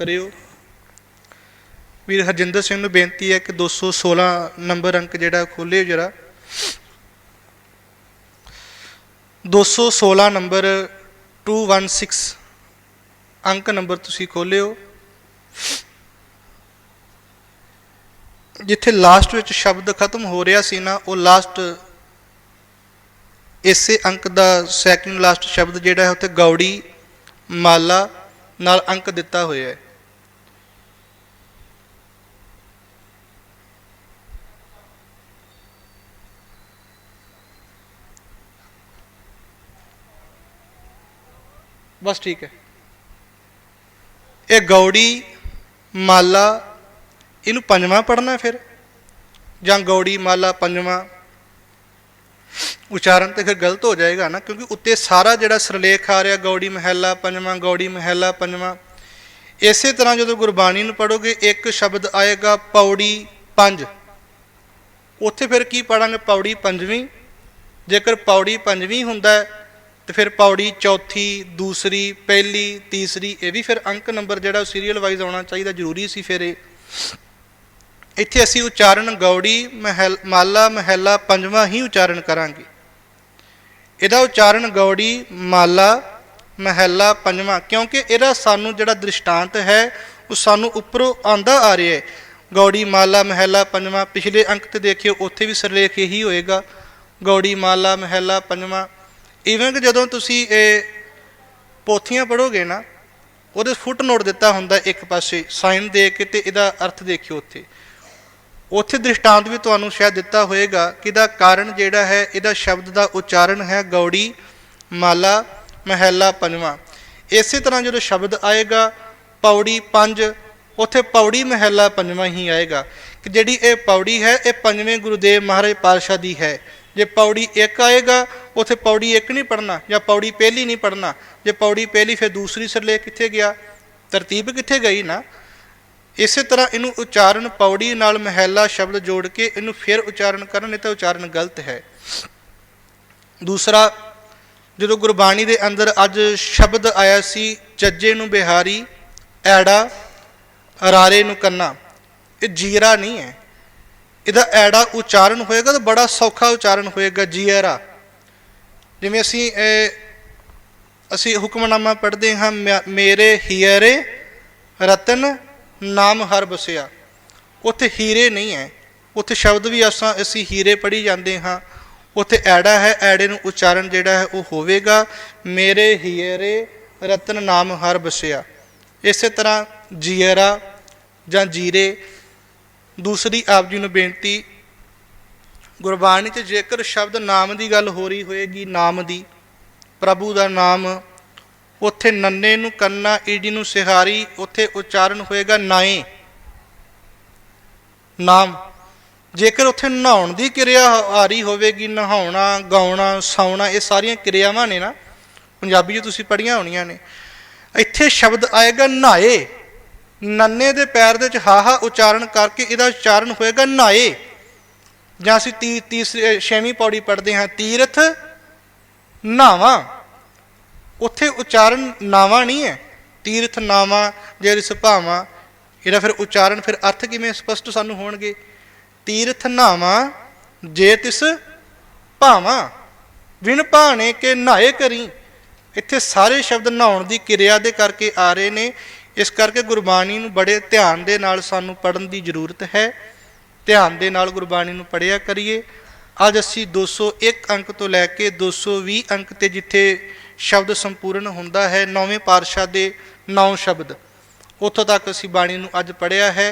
ਕਰਿਓ। ਵੀਰ ਹਰਜਿੰਦਰ ਸਿੰਘ ਨੂੰ ਬੇਨਤੀ ਹੈ ਕਿ 216 ਨੰਬਰ ਅੰਕ ਜਿਹੜਾ ਖੋਲਿਓ ਜਰਾ। 216 ਨੰਬਰ 216 ਅੰਕ ਨੰਬਰ ਤੁਸੀਂ ਖੋਲਿਓ। ਜਿੱਥੇ ਲਾਸਟ ਵਿੱਚ ਸ਼ਬਦ ਖਤਮ ਹੋ ਰਿਹਾ ਸੀ ਨਾ, ਉਹ ਲਾਸਟ ਇਸੇ ਅੰਕ ਦਾ ਸੈਕਿੰਡ ਲਾਸਟ ਸ਼ਬਦ ਜਿਹੜਾ ਹੈ, ਉੱਥੇ ਗੌੜੀ ਮਾਲਾ ਨਾਲ ਅੰਕ ਦਿੱਤਾ ਹੋਇਆ ਹੈ। ਬਸ ਠੀਕ ਹੈ। ਇਹ ਗੌੜੀ, ਮਾਲਾ, ਇਹਨੂੰ ਪੰਜਵਾਂ ਪੜਨਾ ਫਿਰ? ਜਾਂ ਗੌੜੀ, ਮਾਲਾ, ਪੰਜਵਾਂ? ਉਚਾਰਨ ਤੇ ਫਿਰ ਗਲਤ ਹੋ ਜਾਏਗਾ ਨਾ, ਕਿਉਂਕਿ ਉੱਤੇ ਸਾਰਾ ਜਿਹੜਾ ਸਿਰਲੇਖ ਆ ਰਿਹਾ, ਗੌੜੀ, ਮਹਿਲਾ, ਪੰਜਵਾਂ, ਗੌੜੀ, ਮਹਿਲਾ, ਪੰਜਵਾਂ, ਇਸੇ ਤਰ੍ਹਾਂ ਜਦੋਂ ਗੁਰਬਾਣੀ ਨੂੰ ਪੜੋਗੇ ਇੱਕ ਸ਼ਬਦ ਆਏਗਾ, ਪੌੜੀ, ਪੰਜ। ਉੱਥੇ ਫਿਰ ਕੀ ਪੜਾਂਗੇ ਪੌੜੀ ਪੰਜਵੀਂ। ਜੇਕਰ ਪੌੜੀ ਪੰਜਵੀਂ ਹੁੰਦਾ ਹੈ ਤੇ ਫਿਰ ਪੌੜੀ, ਚੌਥੀ, ਦੂਸਰੀ, ਪਹਿਲੀ, ਤੀਸਰੀ, ਇਹ ਵੀ ਫਿਰ ਅੰਕ ਨੰਬਰ ਜਿਹੜਾ ਸੀਰੀਅਲ ਵਾਈਜ਼ ਆਉਣਾ ਚਾਹੀਦਾ, ਜ਼ਰੂਰੀ ਸੀ ਫਿਰ ਇਹ। ਇੱਥੇ ਅਸੀਂ ਉਚਾਰਨ ਗੌੜੀ, ਮਹਿਲ, ਮਾਲਾ, ਮਹਿਲਾ, ਪੰਜਵਾਂ ਹੀ ਉਚਾਰਨ ਕਰਾਂਗੇ। ਇਹਦਾ ਉਚਾਰਨ ਗੌੜੀ, ਮਾਲਾ, ਮਹਿਲਾ, ਪੰਜਵਾਂ, ਕਿਉਂਕਿ ਇਹਦਾ ਸਾਨੂੰ ਜਿਹੜਾ ਦ੍ਰਿਸ਼ਟਾਂਤ ਹੈ, ਉਹ ਸਾਨੂੰ ਉੱਪਰੋਂ ਆਂਦਾ ਆ ਰਿਹਾ ਹੈ। ਗੌੜੀ, ਮਾਲਾ, ਮਹਿਲਾ, ਪੰਜਵਾਂ, ਪਿਛਲੇ ਅੰਕ ਤੇ ਦੇਖਿਓ, ਉੱਥੇ ਵੀ ਸਿਰਲੇਖ ਇਹੀ ਹੋਏਗਾ। ਗੌੜੀ, ਮਾਲਾ, ਮਹਿਲਾ, ਪੰਜਵਾਂ ਇਵੇਂ ਕਿ ਜਦੋਂ ਤੁਸੀਂ ਇਹ ਪੋਥੀਆਂ ਪੜੋਗੇ ਨਾ, ਉਹਦੇ ਫੁੱਟ ਨੋਟ ਦਿੱਤਾ ਹੁੰਦਾ ਇੱਕ ਪਾਸੇ ਸਾਈਨ ਦੇ ਕੇ ਤੇ ਇਹਦਾ ਅਰਥ ਦੇਖਿਓ ਉੱਥੇ। ਉੱਥੇ ਦ੍ਰਿਸ਼ਟਾਂਤ ਵੀ ਤੁਹਾਨੂੰ ਸ਼ਾਇਦ ਦਿੱਤਾ ਹੋਏਗਾ ਕਿ ਇਹਦਾ ਕਾਰਨ ਜਿਹੜਾ ਹੈ, ਇਹਦਾ ਸ਼ਬਦ ਦਾ ਉਚਾਰਨ ਹੈ ਗੌੜੀ, ਮਾਲਾ, ਮਹਿਲਾ, ਪੰਜਵਾਂ। ਇਸੇ ਤਰ੍ਹਾਂ ਜਦੋਂ ਸ਼ਬਦ ਆਏਗਾ, ਪੌੜੀ, ਪੰਜ, ਉੱਥੇ ਪੌੜੀ, ਮਹਿਲਾ, ਪੰਜਵਾਂ ਹੀ ਆਏਗਾ। ਕਿ ਜਿਹੜੀ ਇਹ ਪੌੜੀ ਹੈ, ਇਹ ਪੰਜਵੇਂ ਗੁਰੂਦੇਵ ਮਹਾਰਾਜ ਪਾਤਸ਼ਾਹ ਦੀ ਹੈ। ਜੇ ਪੌੜੀ ਇੱਕ ਆਏਗਾ ਉੱਥੇ ਪੌੜੀ ਇੱਕ ਨਹੀਂ ਪੜਨਾ ਜਾਂ ਪੌੜੀ ਪਹਿਲੀ ਨਹੀਂ ਪੜਨਾ ਜੇ ਪੌੜੀ ਪਹਿਲੀ ਫਿਰ ਦੂਸਰੀ ਸਿਰਲੇ ਕਿੱਥੇ ਗਿਆ? ਤਰਤੀਬ ਕਿੱਥੇ ਗਈ ਨਾ? ਇਸੇ ਤਰ੍ਹਾਂ ਇਹਨੂੰ ਉਚਾਰਨ ਪੌੜੀ ਨਾਲ ਮਹਿਲਾ ਸ਼ਬਦ ਜੋੜ ਕੇ ਇਹਨੂੰ ਫਿਰ ਉਚਾਰਨ ਕਰਨ ਇਹ ਤਾਂ ਉਚਾਰਨ ਗਲਤ ਹੈ। ਦੂਸਰਾ, ਜਦੋਂ ਗੁਰਬਾਣੀ ਦੇ ਅੰਦਰ ਅੱਜ ਸ਼ਬਦ ਆਇਆ ਸੀ, ਚੱਜੇ ਨੂੰ ਬਿਹਾਰੀ, ਐੜਾ ਰਾਰੇ ਨੂੰ ਕੰਨਾ। ਇਹ ਜੀਰਾ ਨਹੀਂ ਹੈ। ਇਹਦਾ ਐੜਾ ਉਚਾਰਨ ਹੋਏਗਾ ਤਾਂ ਬੜਾ ਸੌਖਾ ਉਚਾਰਨ ਹੋਏਗਾ, ਜੀਰਾ। ਜਿਵੇਂ ਅਸੀਂ ਅਸੀਂ ਹੁਕਮਨਾਮਾ ਪੜ੍ਹਦੇ ਹਾਂ ਮਿਆ- ਮੇਰੇ ਹੀਰੇ ਰਤਨ ਨਾਮ ਹਰ ਬਸਿਆ। ਉੱਥੇ ਹੀਰੇ ਨਹੀਂ ਹੈ। ਉੱਥੇ ਸ਼ਬਦ ਵੀ ਅਸਾਂ, ਅਸੀਂ ਹੀਰੇ ਪੜ੍ਹੀ ਜਾਂਦੇ ਹਾਂ। ਉੱਥੇ ਐੜਾ ਹੈ, ਐੜੇ ਨੂੰ ਉਚਾਰਨ ਜਿਹੜਾ ਹੈ, ਉਹ ਹੋਵੇਗਾ। ਮੇਰੇ ਹੀਰੇ ਰਤਨ ਨਾਮ ਹਰ ਬਸਿਆ। ਇਸੇ ਤਰ੍ਹਾਂ ਜੀਰਾ ਜਾਂ ਜੀਰੇ, ਦੂਸਰੀ ਆਪ ਜੀ ਨੂੰ ਬੇਨਤੀ ਗੁਰਬਾਣੀ 'ਚ ਜੇਕਰ ਸ਼ਬਦ ਨਾਮ ਦੀ ਗੱਲ ਹੋ ਰਹੀ ਹੋਏਗੀ, ਨਾਮ ਦੀ, ਪ੍ਰਭੂ ਦਾ ਨਾਮ, ਉੱਥੇ ਨੰਨੇ ਨੂੰ ਕੰਨਾ, ਈਡੀ ਨੂੰ ਸਿਹਾਰੀ, ਉੱਥੇ ਉਚਾਰਨ ਹੋਏਗਾ ਨਾਏ ਨਾਮ। ਜੇਕਰ ਉੱਥੇ ਨਹਾਉਣ ਦੀ ਕਿਰਿਆ ਆ ਰਹੀ ਹੋਵੇਗੀ, ਨਹਾਉਣਾ, ਗਾਉਣਾ, ਸੌਣਾ, ਇਹ ਸਾਰੀਆਂ ਕਿਰਿਆਵਾਂ ਨੇ ਨਾ, ਪੰਜਾਬੀ 'ਚ ਤੁਸੀਂ ਪੜ੍ਹੀਆਂ ਹੋਣੀਆਂ ਨੇ, ਇੱਥੇ ਸ਼ਬਦ ਆਏਗਾ ਨਹਾਏ। ਨੰਨੇ ਦੇ ਪੈਰ ਦੇ ਵਿੱਚ ਹਾਹਾ ਉਚਾਰਨ ਕਰਕੇ ਇਹਦਾ ਉਚਾਰਨ ਹੋਏਗਾ ਨਹਾਏ। ਜਾਂ ਅਸੀਂ ਤੀ ਤੀਸਰੀ ਛੇਵੀਂ ਪੌੜੀ ਪੜ੍ਹਦੇ ਹਾਂ, ਤੀਰਥ ਨਾਵਾਂ। ਉੱਥੇ ਉਚਾਰਨ ਨਾਵਾਂ ਨਹੀਂ ਹੈ। ਤੀਰਥ ਨਾਵਾਂ ਜੇ ਰਿਸ ਭਾਵਾਂ ਇਹਦਾ ਫਿਰ ਉਚਾਰਨ, ਫਿਰ ਅਰਥ ਕਿਵੇਂ ਸਪਸ਼ਟ ਸਾਨੂੰ ਹੋਣਗੇ? ਤੀਰਥ ਨਾਵਾਂ, ਜੇ ਤਿਸ ਭਾਵਾਂ ਵਿਣ ਭਾਣੇ ਕੇ ਨਹਾਏ ਕਰੀ। ਇੱਥੇ ਸਾਰੇ ਸ਼ਬਦ ਨਹਾਉਣ ਦੀ ਕਿਰਿਆ ਦੇ ਕਰਕੇ ਆ ਰਹੇ ਨੇ। ਇਸ ਕਰਕੇ ਗੁਰਬਾਣੀ ਨੂੰ ਬੜੇ ਧਿਆਨ ਦੇ ਨਾਲ ਸਾਨੂੰ ਪੜਨ ਦੀ ਜ਼ਰੂਰਤ ਹੈ। ਧਿਆਨ ਦੇ ਨਾਲ ਗੁਰਬਾਣੀ ਨੂੰ ਪੜਿਆ ਕਰੀਏ। ਅੱਜ ਅਸੀਂ 201 ਅੰਕ ਤੋਂ ਲੈ ਕੇ 220 ਅੰਕ ਤੇ ਜਿੱਥੇ ਸ਼ਬਦ ਸੰਪੂਰਨ ਹੁੰਦਾ ਹੈ, ਨੌਵੇਂ ਪਾਤਸ਼ਾਹ ਦੇ ਨੌ ਸ਼ਬਦ। ਉੱਥੋਂ ਤੱਕ ਅਸੀਂ ਬਾਣੀ ਨੂੰ ਅੱਜ ਪੜਿਆ ਹੈ।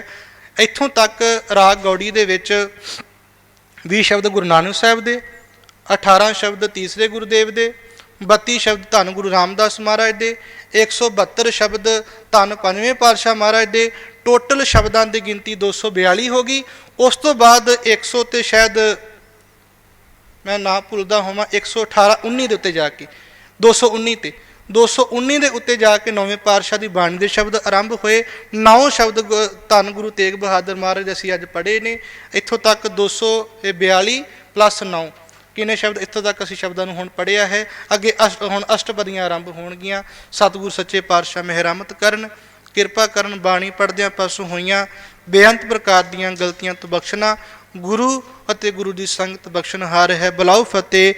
ਇੱਥੋਂ ਤੱਕ ਰਾਗ ਗੌੜੀ ਦੇ ਵਿੱਚ 20 ਸ਼ਬਦ ਗੁਰੂ ਨਾਨਕ ਸਾਹਿਬ ਦੇ 18 ਸ਼ਬਦ ਤੀਸਰੇ ਗੁਰੂਦੇਵ ਦੇ 32 ਸ਼ਬਦ ਧੰਨ ਗੁਰੂ ਰਾਮਦਾਸ ਮਹਾਰਾਜ ਦੇ 172 ਸ਼ਬਦ ਧੰਨ ਪੰਜਵੇਂ ਪਾਤਸ਼ਾਹ ਮਹਾਰਾਜ ਦੇ ਟੋਟਲ ਸ਼ਬਦਾਂ ਦੀ ਗਿਣਤੀ 242 ਹੋ ਗਈ। ਉਸ ਤੋਂ ਬਾਅਦ 100 ਤੇ ਸ਼ਾਇਦ ਮੈਂ ਨਾ ਭੁੱਲਦਾ ਹੋਵਾਂ 118 19 ਦੇ ਉੱਤੇ ਜਾ ਕੇ 219 ਤੇ 219 ਦੇ ਉੱਤੇ ਜਾ ਕੇ ਨੌਵੇਂ ਪਾਤਸ਼ਾਹ ਦੀ ਬਾਣੀ ਦੇ ਸ਼ਬਦ ਆਰੰਭ ਹੋਏ। ਨੌ ਸ਼ਬਦ ਗੁ- ਧੰਨ ਗੁਰੂ ਤੇਗ ਬਹਾਦਰ ਮਹਾਰਾਜ ਅਸੀਂ ਅੱਜ ਪੜ੍ਹੇ ਨੇ। ਇੱਥੋਂ ਤੱਕ 242 ਪਲੱਸ 9 ਕਿੰਨੇ ਸ਼ਬਦ ਇੱਥੋਂ ਤੱਕ ਅਸੀਂ ਸ਼ਬਦਾਂ ਨੂੰ ਹੁਣ ਪੜ੍ਹਿਆ ਹੈ? ਅੱਗੇ ਅਸ਼ਟ- ਹੁਣ ਅਸ਼ਟਪਦੀਆਂ ਆਰੰਭ ਹੋਣਗੀਆਂ। ਸਤਿਗੁਰ ਸੱਚੇ ਪਾਤਸ਼ਾਹ ਮਿਹਰਮਤ ਕਰਨ। ਕਿਰਪਾ ਕਰਨ ਬਾਣੀ ਪੜਦਿਆਂ ਪਾਸੋਂ ਹੋਈਆਂ ਬੇਅੰਤ ਪ੍ਰਕਾਰ ਦੀਆਂ ਗਲਤੀਆਂ ਤੋਂ ਬਖਸ਼ਣਾ, ਗੁਰੂ ਅਤੇ ਗੁਰੂ ਦੀ ਸੰਗਤ ਬਖਸ਼ਣਹਾਰ ਹੈ। ਬਲਾਉ ਫਤਿਹ।